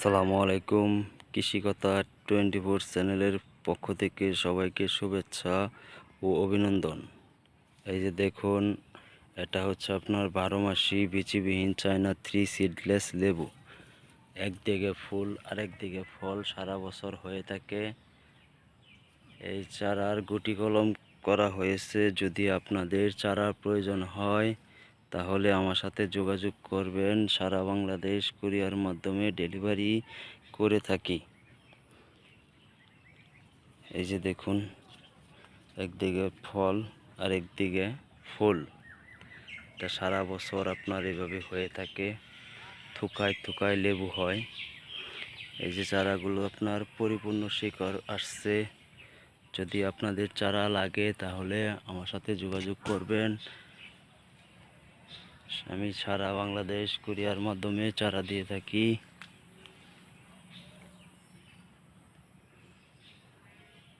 সালামু আলাইকুম, কৃষিকতা twenty four চ্যানেলের পক্ষ থেকে সবাইকে শুভেচ্ছা ও অভিনন্দন। এই যে দেখুন, এটা হচ্ছে আপনার বারো মাসি বিচিবিহীন চায়না থ্রি সিডলেস লেবু। একদিকে ফুল, আরেক দিকে ফল সারা বছর হয়ে থাকে। এই চারার গুটি কলম করা হয়েছে যদি আপনাদের চারার প্রয়োজন হয়। তাহলে আমার সাথে যোগাযোগ করবেন। সারা বাংলাদেশ কুরিয়ার মাধ্যমে ডেলিভারি করে থাকি। এই যে দেখুন, একদিকে ফল আর একদিকে ফুল। এটা সারা বছর আপনার এভাবে হয়ে থাকে। থুকায় থুকায় লেবু হয়। এই যে চারাগুলো আপনার পরিপূর্ণ শিকড় আসছে। যদি আপনাদের চারা লাগে তাহলে আমার সাথে যোগাযোগ করবেন। আমি সারা বাংলাদেশ কুরিয়ার মাধ্যমে চারা দিয়ে থাকি।